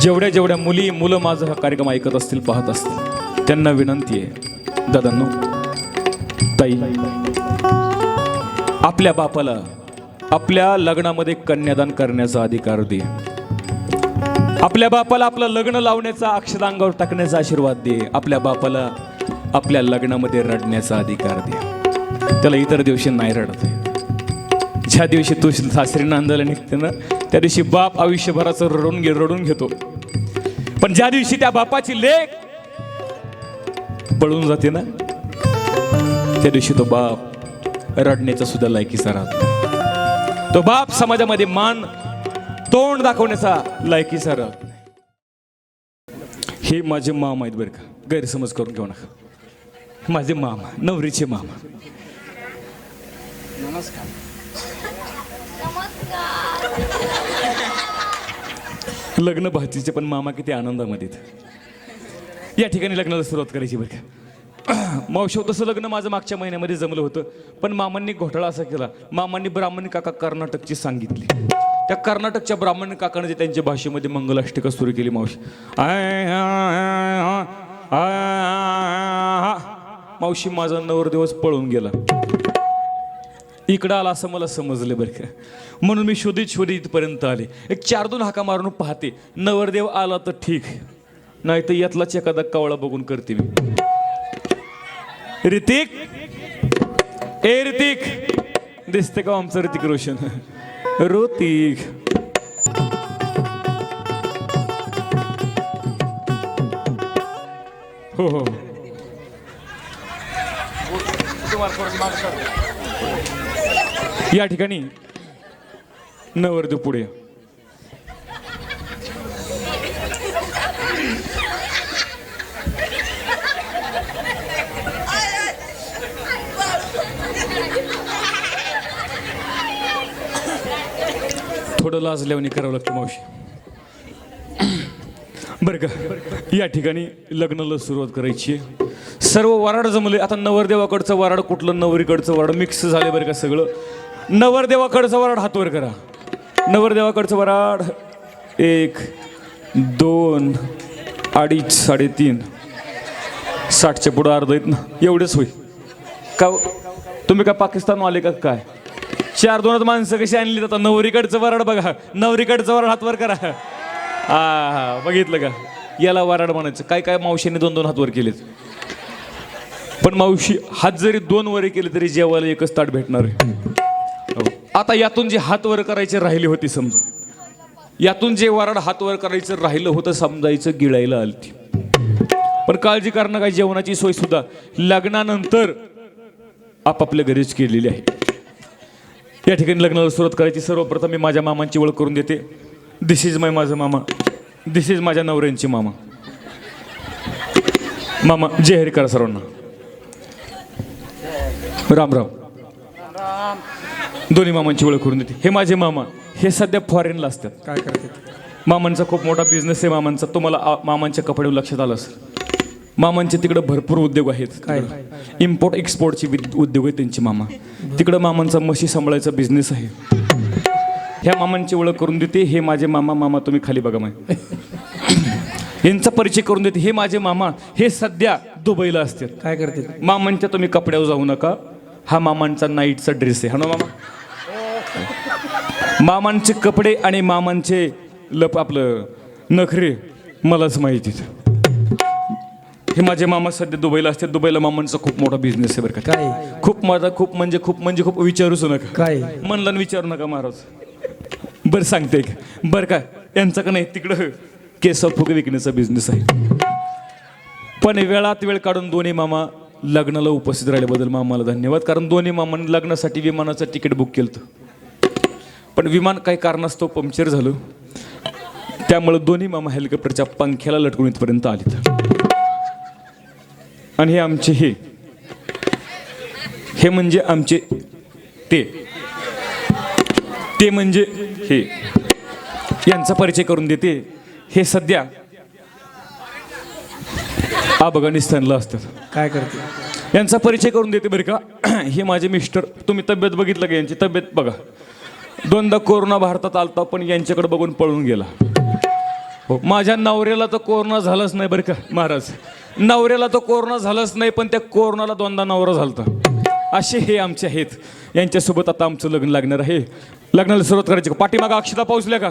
जेवढ्या जेवढ्या मुली मुलं माझा हा कार्यक्रम ऐकत असतील पाहत असतील त्यांना विनंती आहे दादांनो ताई आपल्या बापाला आपल्या लग्नामध्ये कन्यादान करण्याचा अधिकार दे. आपल्या बापाला आपलं लग्न लावण्याचा अक्षरांगावर टाकण्याचा आशीर्वाद दे. आपल्या बापाला आपल्या लग्नामध्ये रडण्याचा अधिकार दे. त्याला इतर दिवशी नाही रडत ज्या दिवशी तू सासरी नांदायला निघते ना त्या दिवशी बाप आयुष्यभराचं रडून घे रडून घेतो. पण ज्या दिवशी त्या बापाची लेख पळून जाते ना त्या दिवशी तो बाप रडण्याचा सुद्धा लायकीचा राहतो. तो बाप समाजामध्ये मान तोंड दाखवण्याचा लायकीचा राहत. हे माझे मामा आहेत बरं का. गैरसमज करून घेऊ नका. माझे मामा नवरीचे मामा. नमस्कार. लग्न भाचीचे पण मामा किती आनंदामध्ये या ठिकाणी लग्नाला सुरुवात करायची बरं का मावशी तसं लग्न माझं मागच्या महिन्यामध्ये जमलं होतं पण मामांनी घोटाळा असा केला मामांनी ब्राह्मणी काका कर्नाटकची सांगितली त्या कर्नाटकच्या ब्राह्मण काकाने जे त्यांच्या भाषेमध्ये मंगलाष्टिका सुरू केली मावशी आय, मावशी माझा नवरदिवस पळून गेला इकडं आला असं मला समजलं बरं का. म्हणून मी शोधित शोधित इथपर्यंत आले. एक चार दोन हाका मारून पाहते. नवरदेव आला तर ठीक. नाही तर यातलाच एखादा कवळा बघून करते मी. ऋतिक? ए ऋतिक! दिसते का हो आमचं ऋतिक रोशन? ऋतिक! हो हो. या ठिकाणी नवरदेव पुढे. थोडं लाजल्याने करावं लागतं मावशी. बरं का? या ठिकाणी लग्नाला सुरुवात करायची सर्व वराड जमले आता नवरदेवाकडचं वराड कुठलं? नवरीकडचं वराड मिक्स झाले बरं का सगळं? नवरदेवाकडचं वराड हातवर करा. नवरदेवाकडचं वराड. एक दोन अडीच साडेतीन. साठच्या पुढं अर्ध आहेत ना एवढेच होईल. का तुम्ही का पाकिस्तान आले का काय? चार दोनच माणसं कशी आणली जातात नवरीकडचं वराड बघा. नवरीकडचं वराड हातवर करा. हा हा बघितलं का? याला वराड म्हणायचं. काय काय मावशीने दोन दोन हात वर केलेत? पण मावशी हात जरी दोन वरे केले तरी जेवायला एकच ताट भेटणार आहे. आता यातून जे हात वर करायचे राहिले होते समजा. यातून जे वराड हात वर करायचं राहिलं होतं समजायचं गिळायला आलती. पण काळजी करणं काय जेवणाची सोय सुद्धा. लग्नानंतर आपापल्या घरीच केलेली आहे. या ठिकाणी लग्नाला सुरुवात करायची. सर्वप्रथम मी माझ्या मामांची ओळख करून देते. दिस इज माय माझा मामा. दिस इज माझ्या नवऱ्यांची मामा. मामा जय हरी करा सर्वांना राम राम. दोन्ही मामांची ओळख करून देते. हे माझे मामा हे सध्या फॉरेनला असतात. काय करते मामांचा खूप मोठा बिझनेस आहे मामांचा. तुम्हाला आ- मामांच्या कपडे लक्षात आलं असेल. मामांचे तिकडे भरपूर उद्योग आहेत. काय? इम्पोर्ट एक्सपोर्टचे विद- उद्योग आहेत त्यांचे मामा. तिकडं मामांचा म्हशी सांभाळायचा बिझनेस आहे. ह्या मामांची ओळख करून देते. हे माझे मामा मामा तुम्ही खाली बघा माय. यांचा परिचय करून देते. हे माझे मामा हे सध्या दुबईला असतात. काय करते मामांच्या तुम्ही कपड्यावर जाऊ नका. हा मामांचा नाईटचा ड्रेस आहे. हा ना मामा? मामांचे कपडे आणि मामांचे लप आपलं नखरे मलाच माहिती हे माझे मामा सध्या दुबईला असतात. दुबईला मामांचा खूप मोठा बिझनेस आहे बरं का. काय? खूप माझा खूप म्हणजे खूप म्हणजे खूप विचारूच नका. काय? म्हणलं विचारू नका महाराज. बरं सांगते का बरं का यांचं का नाही तिकडं केस फुगे विकण्याचा बिझनेस आहे. पण वेळात वेळ काढून दोन्ही मामा लग्नाला उपस्थित राहिल्याबद्दल मामाला धन्यवाद. कारण दोन्ही मामांनी लग्नासाठी विमानाचं तिकीट बुक केलं. पण विमान काही कारणास्तव पंक्चर झालं. त्यामुळं दोन्ही मामा हेलिकॉप्टरच्या पंख्याला लटकून इथपर्यंत आलेत. आणि हे आमचे हे. हे म्हणजे आमचे ते. ते म्हणजे हे. यांचा परिचय करून देते. हे सध्या अफगाणिस्तानला असतात. काय करते? यांचा परिचय करून देते बरं का. हे माझे मिस्टर. तुम्ही तब्येत बघितलं का यांची? तब्येत बघा. दोनदा कोरोना भारतात आलता पण यांच्याकडे बघून पळून गेला. हो माझ्या नवऱ्याला तर कोरोना झालाच नाही बरं का महाराज. नवऱ्याला तर कोरोना झालाच नाही पण त्या कोरोनाला दोनदा नवरा झालता. असे हे आमचे आहेत. यांच्यासोबत आता आमचं लग्न लागणार आहे. लग्नाला सुरुवात करायची का? पाठीमागं अक्षता पाऊसल्या का?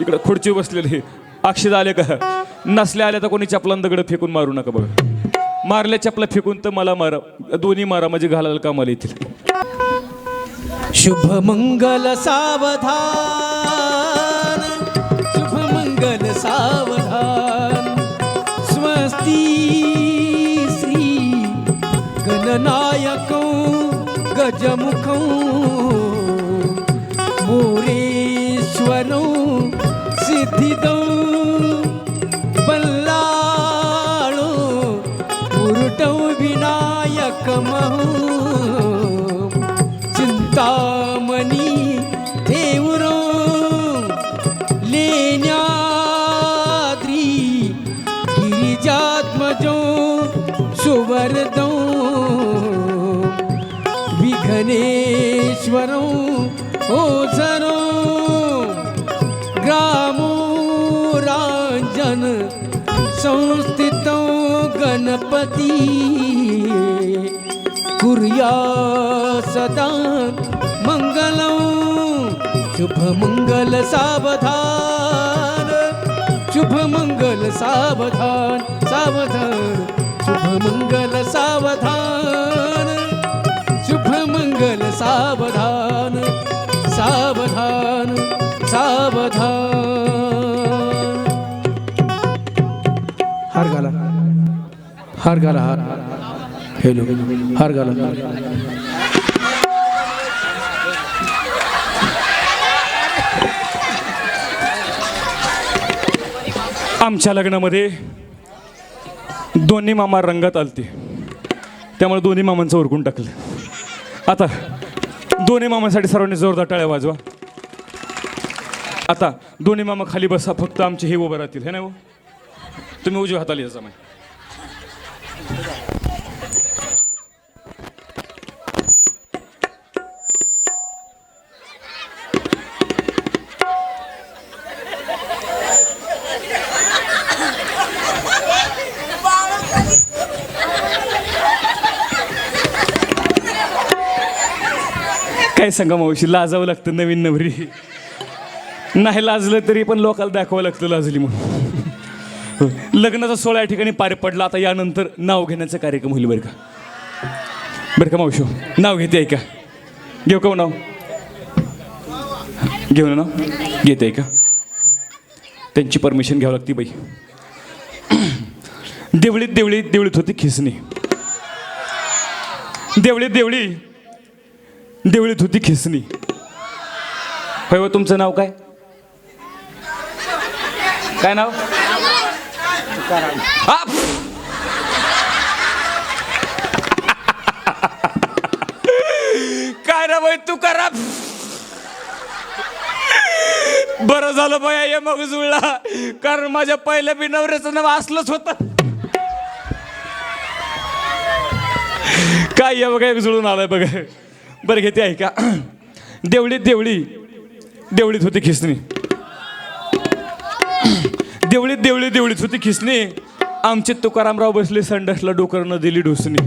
इकडं खुर्ची बसलेले अक्षता आले का? नसल्या आल्या तर कोणी चपलान दगड फेकून मारू नका बघा मारल्या चपला फेकून तर मला मारा दोन्ही मारा म्हणजे घालायला कामाला येतील. शुभ मंगल सावधान शुभ मंगल सावधान। स्वस्ती श्री गणनायक गजमुख मोरेश्वर सिद्धिद बल्लाळो उरुटौ विनायक सुवरदो विघ्नेश्वरो ओझरो ग्रामो रांजन संस्थितो गणपती कुर्या सदा मंगलं शुभ मंगल सावधान शुभ सावधान सावधान। शुभ मंगल सावधान शुभ मंगल सावधान सावधान सावधान। हार घाला हार घाला हार हेलो हार घाला। आमच्या लग्नामध्ये दोन्ही मामा रंगात आलते. त्यामुळे दोन्ही मामांचं उरकून टाकलं. आता दोन्ही मामांसाठी सर्वांनी जोरदार टाळ्या वाजवा. आता दोन्ही मामा खाली बसा फक्त आमचे हे उभं राहतील. हे नाही हो? तुम्ही उजव्या हाताली यायचा माय काय सांगा मावशी लाजावं लागतं नवीन नवरी. नाही लाजलं तरी पण लोकांना दाखवावं लागतं लाजली म्हणून. लग्नाचा सोहळा या ठिकाणी पार पडला आता यानंतर नाव घेण्याचा कार्यक्रम होईल बरं का? बरं का मावशी हो? नाव घेते आहे का घेऊ का हो नाव? घेऊ ना नाव? घेते आहे का त्यांची परमिशन घ्यावं लागते बाई. देवळीत देवळीत देवळीत होती खिसणी. देवळीत देवळी. देवळीत होती खिसणी. होय हो तुमचं नाव काय? काय नाव? काय ना भाई तू करा. बरं झालं बाया ये मग जुळला. कारण माझ्या पहिल्या बी नवऱ्याचं नाव असलंच होतं. काय या बघा एक जुळून आलाय बघा. बरं घेते आहे का? देवळीत देवळी. देवळीत होती खिसणी. देवळीत देवळी देवळीत होती खिसणी. आमचे तुकारामराव बसले संडासला डोकरनं दिली ढोसणी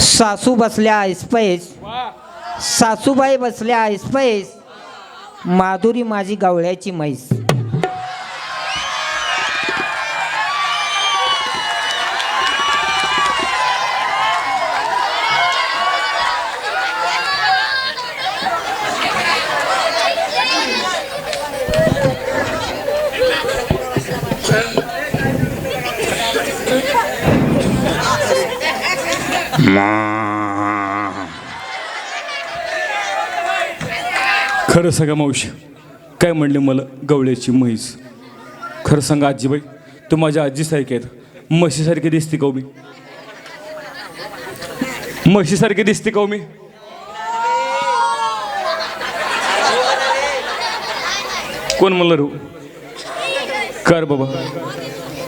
सासू बसल्या ऐसपैस सासूबाई बसल्या ऐसपैस माधुरी माझी गावळ्याची म्हैस. खरं सांगा मावशी काय म्हणले मला गवळ्याची म्हैस? खरं सांगा आजीबाई तू माझ्या आजीसारखी आहेत. म्हशीसारखी दिसते का हो मी? म्हशीसारखी दिसते का हो मी? कोण म्हणलं रू हो? कर बाबा.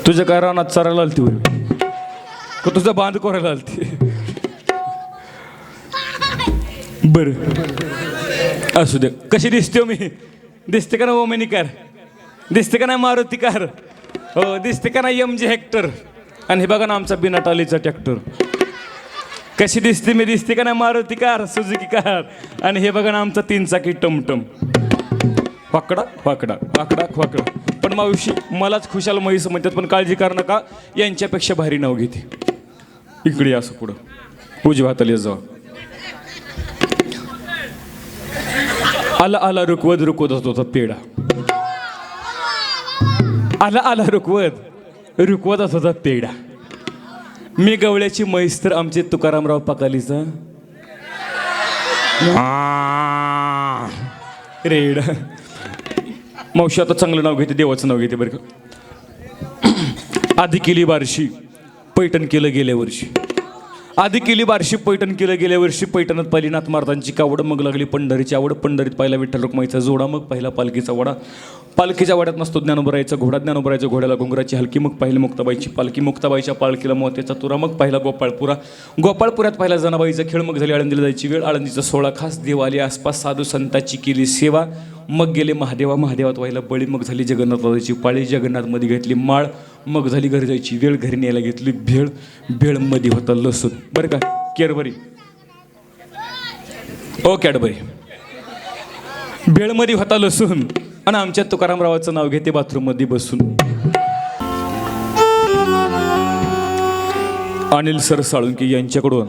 तुझ्या काय रानात चरायला आलती होय? तुझा बांध करायला आलती? बरं. असू दे. कशी दिसते मी? दिसते का ना ओमेनी कार दिसते का नाही मारुती कार हो दिसते का ना एम जे हेक्टर आणि हे बघा ना आमचा बिना टालीचा ट्रॅक्टर कशी दिसते मी? दिसते का नाही मारुती कार सुजुकी कार आणि हे बघा ना आमचा तीन चाकी टमटम. वाकडा वाकडा वाकडा वाकडा. पण मावशी मलाच खुशाल म्हैस म्हणतात पण काळजी कर नका. यांच्यापेक्षा भारी नाव घेते. इकडे असं पुढं. उजव्या हाताला जाऊ. आला आला रुकवत रुकवत होता पेढा. आला आला रुकवत रुकवत होता पेढा. मी गवळ्याची म्हैस तर आमचे तुकारामराव पाकालीचा. रेड. मावशी आता चांगलं नाव घेते देवाचं नाव घेते बरं का. आधी केली बारशी पैठण केलं गेल्या वर्षी. आधी केली बारशी पैठण केलं गेल्या वर्षी पैठणात पहिली नाथ महाराजांची कावड मग लागली पंढरीची आवड. पंढरीत पहिला विठ्ठल रुक्माईचा जोडा मग पहिला पालखीचा वडा. पालखीच्या वाड्यात नसतो ज्ञानोबरायचा घोडा. ज्ञानोबरायचा घोड्याला घुंगराची हलकी मग पहिली मुक्ताबाईची पालखी. मुक्ताबाईच्या पालखीला मोत्याचा तुरा मग पहिला गोपाळपुरा. गोपाळपुरात पहिला जनाबाईचा खेळ मग झाली आळंदीला जायची वेळ. आळंदीचा सोळा खास देवाली आसपास साधू संतांची केली सेवा. मग गेले महादेवा. महादेवात व्हायला बळी मग झाली जगन्नाथाची पाळी. जगन्नाथमध्ये घेतली माळ. मग झाली घरी जायची. वेळ घरी न्यायला घेतली. भेळ भेळमध्ये होता लसूण. बरं का? केरबरी ओ हो, कॅडबरी भेळमध्ये होता लसूण. आणि आमच्या तुकारामरावाचं नाव घेते बाथरूममध्ये बसून. अनिल सर साळुंकी यांच्याकडून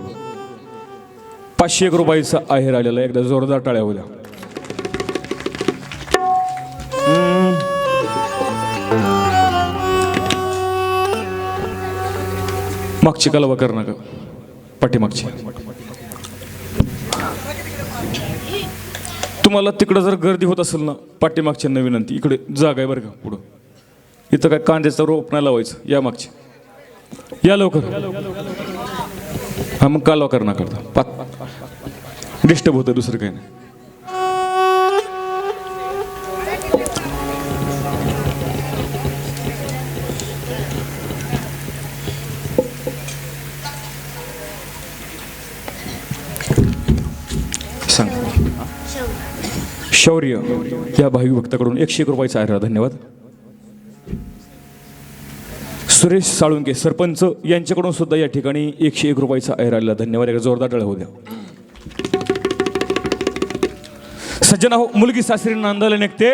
पाचशे एक रुपयाचा आहेर आलेला. एकदा जोरदार टाळ्या होत्या मागची कलवा कर नका पाठीमागची. तुम्हाला तिकडं जर गर्दी होत असेल ना पाठीमागच्या नवीन विनंती इकडे जागा आहे बरं का पुढं. इथं काय कांद्याचा रोप नाही लावायचं या मागचे. या लवकर. हा मग कालवा कर ना करता. पाच डिस्टर्ब होतं दुसरं काही नाही. शौर्य या भावी भक्ताकडून एकशे एक रुपयाचा आहे धन्यवाद. सुरेश साळुंके सरपंच यांच्याकडून सुद्धा या ठिकाणी एकशे एक रुपयाचा आहेर आलेला धन्यवाद. एकदा जोरदार डळ होऊ द्या. सज्जना हो मुलगी सासरी नांदायला निघते.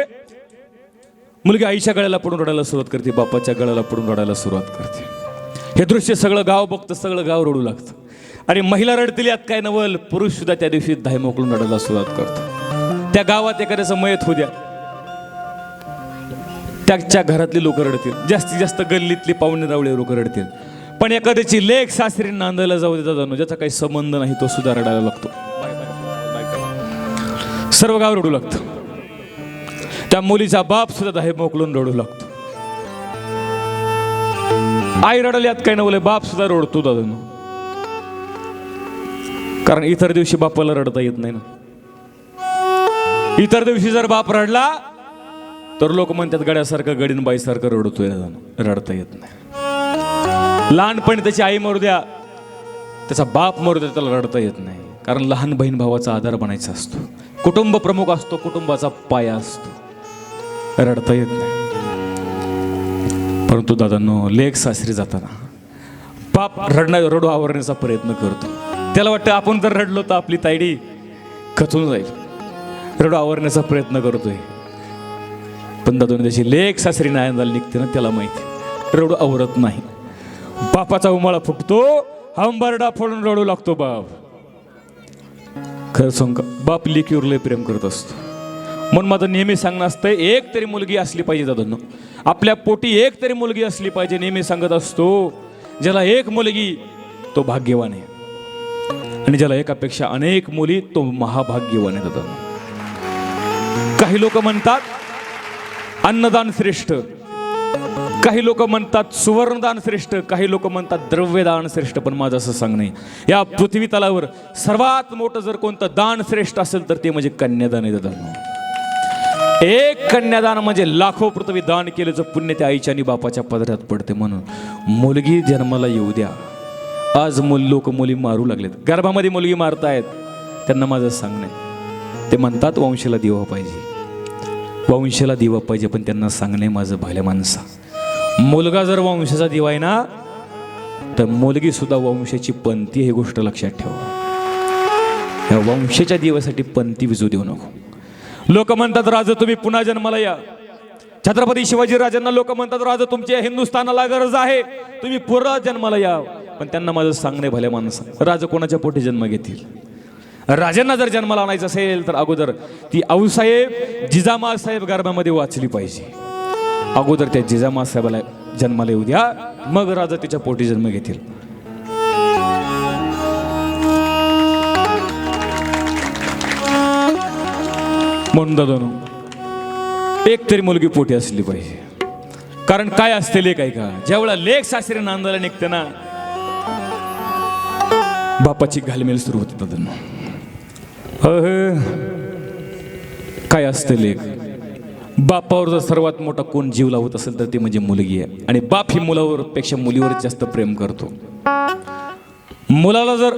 मुलगी आईच्या गळ्याला पडून रडायला सुरुवात करते बापाच्या गळ्याला पडून रडायला सुरुवात करते. हे दृश्य सगळं गाव बघतं सगळं गाव रडू लागतं. आणि महिला रडतील यात काय नवल पुरुष सुद्धा त्या दिवशी धाय मोकळून रडायला सुरुवात करतो त्या गावात एखाद्याचं मयत होऊ द्या. त्याच्या घरातली लोक रडतील. जास्तीत जास्त गल्लीतली पाहुणे रावळे लोक रडतील. पण एखाद्याची लेख सासरी नांदायला जाऊ देता जाणू ज्याचा काही संबंध नाही तो सुद्धा रडायला लागतो. सर्व गाव रडू लागतं. त्या मुलीचा बाप सुद्धा दाहे मोकलून रडू लागतो. आई रडल्यात काही नवले बाप सुद्धा रडतो दादा कारण इतर दिवशी बापाला रडता येत नाही ना. इतर दिवशी जर बाप रडला तर लोक म्हणतात गड्यासारखं गडीन बाईसारखं रडतोय रडता येत नाही. लहानपणी त्याची आई मरू द्या त्याचा बाप मरू द्या त्याला रडता येत नाही. कारण लहान बहीण भावाचा आधार बनायचा असतो. कुटुंब प्रमुख असतो कुटुंबाचा पाया असतो. रडता येत नाही. परंतु दादांनो लेख सासरी जाताना बाप रडण्या रडू आवरण्याचा प्रयत्न करतो. त्याला वाटतं आपण जर रडलो तर आपली तायडी खचून जाईल. रडू आवरण्याचा प्रयत्न करतोय. पण दादोने त्याची लेख सासरी नायंदाला निघते ना त्याला माहिती रडू आवरत नाही. बापाचा उमाळा फुटतो हंबरडा फोडून रडू लागतो बाप. खरं सांग बाप लेखीवर लय प्रेम करत असतो. म्हणून माझं नेहमी सांगणं असतं एक तरी मुलगी असली पाहिजे दादांना. आपल्या पोटी एक तरी मुलगी असली पाहिजे नेहमी सांगत असतो. ज्याला एक मुलगी तो भाग्यवान आहे. आणि ज्याला एकापेक्षा अनेक मुली तो महाभाग्यवान आहे दादा काही लोक म्हणतात अन्नदान श्रेष्ठ काही लोक म्हणतात सुवर्णदान श्रेष्ठ काही लोक म्हणतात द्रव्यदान श्रेष्ठ पण माझं असं सांगणं आहे. या पृथ्वी तलावर सर्वात मोठं जर कोणतं दान श्रेष्ठ असेल तर ते म्हणजे कन्यादान आहे दादा. एक कन्यादान म्हणजे लाखो पृथ्वी दान केल्याचं पुण्य त्या आईच्या आणि बापाच्या पदरात पडते म्हणून. मुलगी जन्माला येऊ द्या. आज मुल लोक मुली मारू लागलेत. गर्भामध्ये मुलगी मारतायत. त्यांना माझं सांगणं आहे. ते म्हणतात वंशाला दिवा पाहिजे. वंशाला दिवा पाहिजे पण त्यांना सांगणे माझं भल्या माणसा. मुलगा जर वंशाचा दिवा आहे ना तर मुलगी सुद्धा वंशाची पंथी ही गोष्ट लक्षात ठेवा. या वंशाच्या दिवासाठी पंथी विजू देऊ नको. लोक म्हणतात राजा तुम्ही पुन्हा जन्माला या. छत्रपती शिवाजी राजांना लोक म्हणतात राजा तुमच्या हिंदुस्थानाला गरज आहे. तुम्ही पुरा जन्माला या. पण त्यांना माझं सांगणे भल्या माणसं. राजा कोणाच्या पोटी जन्म घेतील? राजांना जर जन्माला आणायचं असेल तर अगोदर ती आऊसाहेब जिजामा साहेब गर्भामध्ये वाचली पाहिजे. अगोदर त्या जिजामा साहेबाला जन्माला येऊ द्या मग राजा तिच्या पोटी जन्म घेतील. म्हणून दादानो एक तरी मुलगी पोटी असली पाहिजे. कारण काय असते लेख आहे का ज्यावेळेला लेख सासरे नांदायला निघते ना बापाची घालमेल सुरू होते दादांना. काय असते लेख बापावर जर सर्वात मोठा कोण जीव लावत असेल तर ती म्हणजे मुलगी आहे. आणि बाप ही मुलावर पेक्षा मुलीवर जास्त प्रेम करतो. मुलाला जर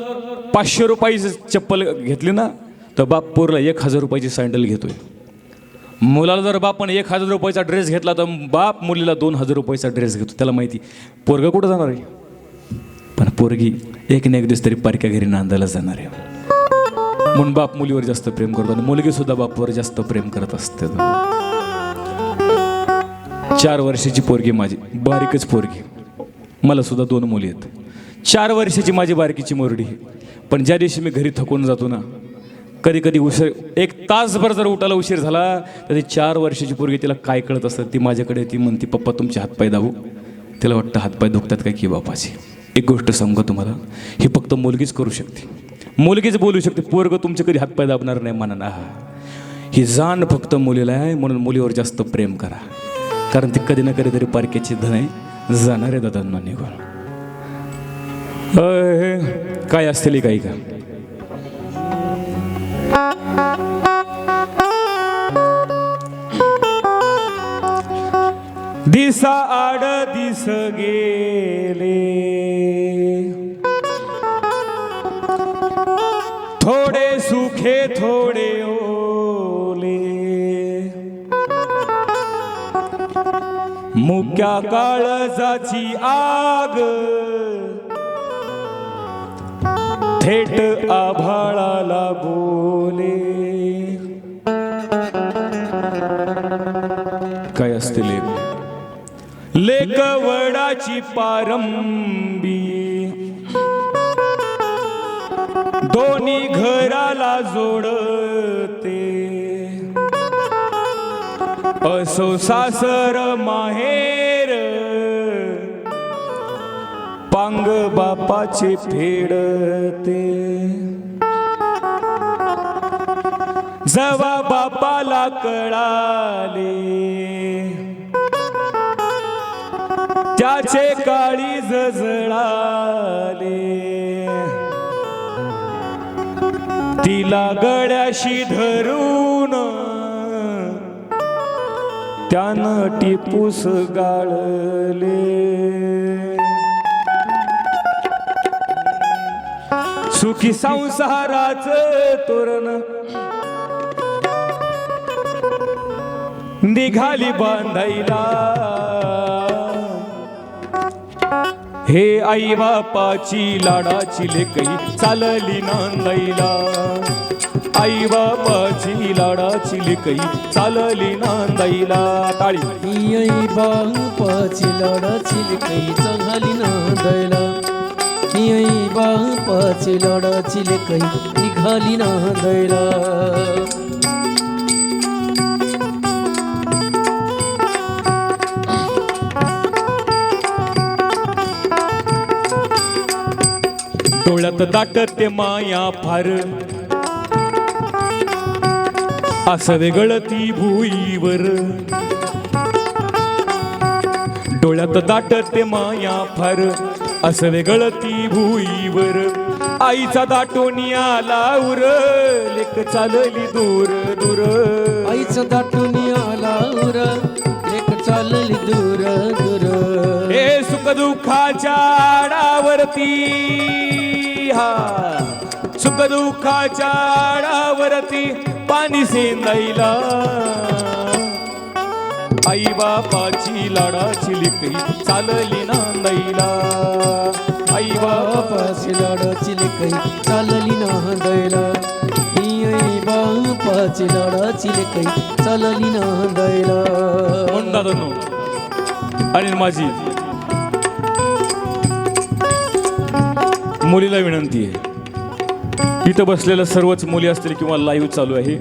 पाचशे रुपयाची चप्पल घेतली ना तर बाप पोरला एक हजार रुपयाची सँडल घेतोय. मुलाला जर बापाने एक हजार रुपयाचा ड्रेस घेतला तर बाप मुलीला दोन हजार रुपयाचा ड्रेस घेतो. त्याला माहिती पोरगा कुठं जाणार आहे? पण पोरगी एक ना एक दिवस तरी पारख्या घरी नांदायला जाणार आहे. म्हणून बाप मुलीवर जास्त प्रेम करतो आणि मुलगी सुद्धा बापवर जास्त प्रेम करत असते. चार वर्षाची पोरगी माझी बारीकच पोरगी. मला सुद्धा दोन मुली आहेत. चार वर्षाची माझी बारकीची मोरडी. पण ज्या दिवशी मी घरी थकून जातो ना कधी कधी उशीर एक तासभर जर उठायला उशीर झाला तर ती चार वर्षाची पोरगी तिला काय कळत असतं ती माझ्याकडे ती म्हणते पप्पा तुमचे हातपाय दाबू. तिला वाटतं हातपाय दुखतात काय की बापाची. एक गोष्ट सांगू तुम्हाला ही फक्त मुलगीच करू शकते. मुलगीच बोलू शकते पोरग तुमचे कधी हातपाय दाबणार नाही म्हणा. ही जाण फक्त मुलीला आहे म्हणून मुलीवर जास्त प्रेम करा. कारण ती कधी ना कधी तरी पारख्याची धन आहे. जाणार आहे दादांना निघून. काय असतील काही का? दिसा आड दिस गेले. थोडे सुखे थोडे ओले. मुक्या काळजाची आग. थेट आभाळाला बोले. काय असते लेख? लेक वडाची पारंबी. दोन्ही घराला जोडते. असो सासर माहेर पांग बापाचे फेडते. जवा बापाला कळाले. त्याचे काळी जजळाले. तिला गड्याशी धरून. त्यानं टिपूस गाळले. सुखी संसाराच तोरण. निघाली बांधायला हे आई बापाची लाडाची लेकही चालली नांदाईला. आई बापाची लाडाची लेकही चालली नांदाईला. टाळी. आई बापाची लाडाची काही चांगली नांदायला आई बापाची लाडाची काही निघाली नांदाईला. डोळ्यात दाटते माया फार. असं वेगळं ती भुईवर. डोळ्यात दाटते माया फार. असं वेगळं ती भुईवर. आईचा दाटोनी आला उर. लेक चालली दूर दूर. आईचं दाटून आला उर. एक चालली दूर दूर. हे सुख दुःखाच्या आडावरती. हा. सुख दुःखाच्या आडावरती पाणी सेंदाईला. आई बापाची लाडाची लिकई चालली नांदाईला. आई बापाची लाडाची लेकई चालली नांदायला ही आई बापाची लाडाची लेकई चालली नांदायला म्हणून आणि माझी? मुलीला विनंती आहे. इथं बसलेल्या सर्वच मुली असतील किंवा लाईव्ह चालू आहे.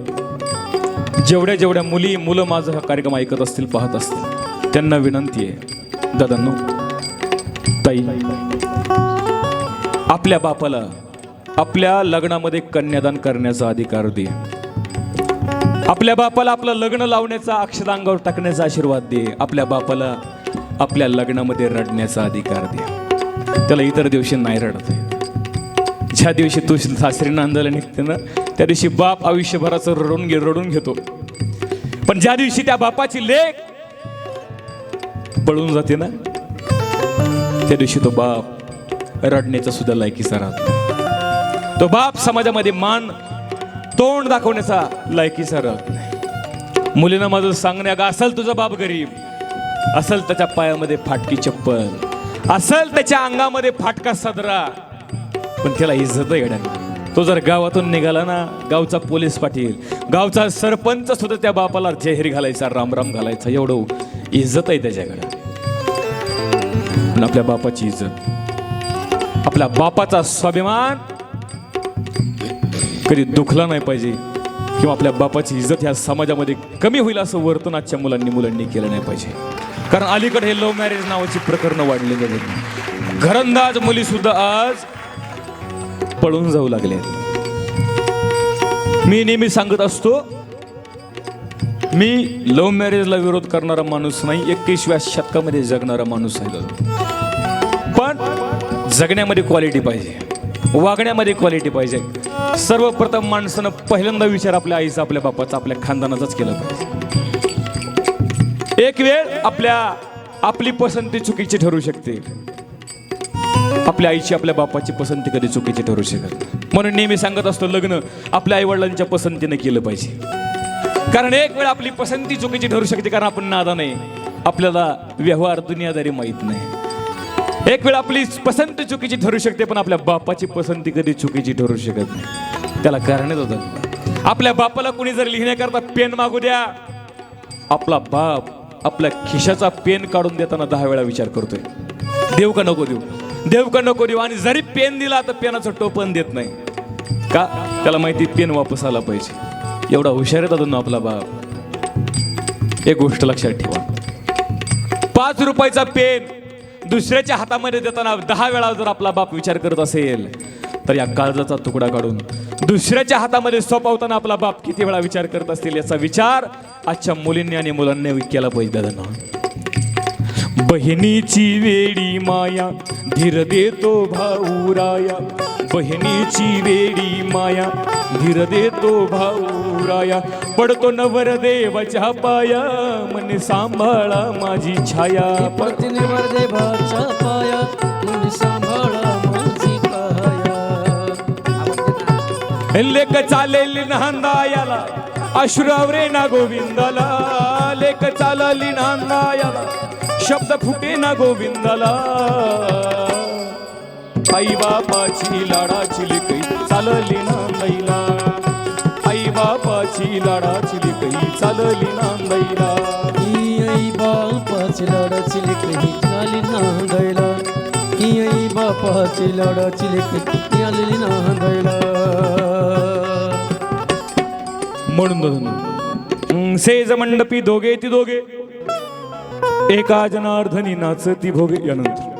जेवढ्या जेवढ्या मुली मुलं माझा हा कार्यक्रम ऐकत असतील पाहत असतील त्यांना विनंती आहे. दादांनो ताई आपल्या बापाला आपल्या लग्नामध्ये कन्यादान करण्याचा अधिकार दे. आपल्या बापाला आपलं लग्न लावण्याचा अक्षरांगावर टाकण्याचा आशीर्वाद दे. आपल्या बापाला आपल्या लग्नामध्ये रडण्याचा अधिकार दे. त्याला इतर दिवशी नाही रडत आहे. ज्या दिवशी तू सासरी नांदायला निघते ना त्या दिवशी बाप आयुष्यभराचं रडून घे रडून घेतो. पण ज्या दिवशी त्या बापाची लेख पळून जाते ना त्या दिवशी तो बाप रडण्याचा सुद्धा लायकीचा राहतो. तो बाप समाजामध्ये मान तोंड दाखवण्याचा लायकीचा राहत नाही. मुलीनं माझं सांगण्या का असल तुझा बाप गरीब असल त्याच्या पायामध्ये फाटकी चप्पल असल त्याच्या अंगामध्ये फाटका सदरा पण त्याला इज्जत आहे गड्या. तो जर गावातून निघाला ना गावचा पोलीस पाटील गावचा सरपंच सुद्धा त्या बापाला जेहीर घालायचा रामराम घालायचा एवढं इज्जत आहे त्याच्याकडे. पण आपल्या बापाची इज्जत. आपल्या बापाचा स्वाभिमान कधी दुखला नाही पाहिजे किंवा आपल्या बापाची इज्जत ह्या समाजामध्ये कमी होईल असं वर्तन आजच्या मुलांनी मुलांनी केलं नाही पाहिजे. कारण अलीकडे हे लव्ह मॅरेज नावाची प्रकरणं वाढलेली आहेत घरंदाज मुलीसुद्धा आज पळून जाऊ लागले. मी नेहमी सांगत असतो मी लव्ह मॅरेजला विरोध करणारा माणूस नाही एकवीसव्या शतकामध्ये जगणारा माणूस आहे पण जगण्यामध्ये क्वालिटी पाहिजे वागण्यामध्ये क्वालिटी पाहिजे. सर्वप्रथम माणसानं पहिल्यांदा विचार आपल्या आईचा आपल्या बापाचा आपल्या खानदानाचाच केला पाहिजे. एक वेळ आपल्या आपली पसंती चुकीची ठरू शकते. आपल्या आईची आपल्या बापाची पसंती कधी चुकीची ठरू शकत म्हणून नेहमी सांगत असतो लग्न आपल्या आईवडिलांच्या पसंतीने केलं पाहिजे. कारण एक वेळ आपली पसंती चुकीची ठरू शकते कारण आपण नादा नाही. आपल्याला व्यवहार दुनियादारी माहीत नाही. एक वेळ आपली पसंती चुकीची ठरू शकते पण आपल्या बापाची पसंती कधी चुकीची ठरू शकत नाही. त्याला कारणच होतं आपल्या बापाला कोणी जर लिहिण्याकरता पेन मागू द्या आपला बाप आपल्या खिशाचा पेन काढून देताना दहा वेळा विचार करतोय. देऊ का नको देऊ? देव का नको देऊ. आणि जरी पेन दिला तर पेनाचं टोपण देत नाही. का? त्याला माहिती पेन वापस आला पाहिजे. एवढा हुशार आहे दादा आपला बाप एक गोष्ट लक्षात ठेवा. पाच रुपयाचा पेन दुसऱ्याच्या हातामध्ये देताना दहा वेळा जर आपला बाप विचार करत असेल तर या काळजाचा तुकडा काढून दुसऱ्याच्या हातामध्ये सोपवताना आपला बाप किती वेळा विचार करत असतील याचा विचार आजच्या मुलींनी आणि मुलांनी केला पाहिजे दादा बहिणीची वेडी माया धीर देतो भाऊराया बहिणीची वेडी माया धीर देतो भाऊराया पडतो नवर देवाच्या पाया मने सांभाळा माझी छाया. पड पतीने वरदे भाच्या पाया मुली सांभाळा माझी काया लेख चालेल नांदायाला अश्रावरे ना गोविंदाला. लेख चालली नांदायाला शब्द फुटे ना गोविंदाला. आई बापाची लाडाची लिकई चालली नांदाईला आई बापाची लाडाची लिकई चालली नांदाईला ही आई बापाची लाडाची लेकरी आली नांदायला ही आई बापाची लाडाची लेकरी आलेली नांदायला म्हणून दादा सेज मंडपी दोघे ती दोघे. एका जनार्दनी नाचती भोग यानंतर.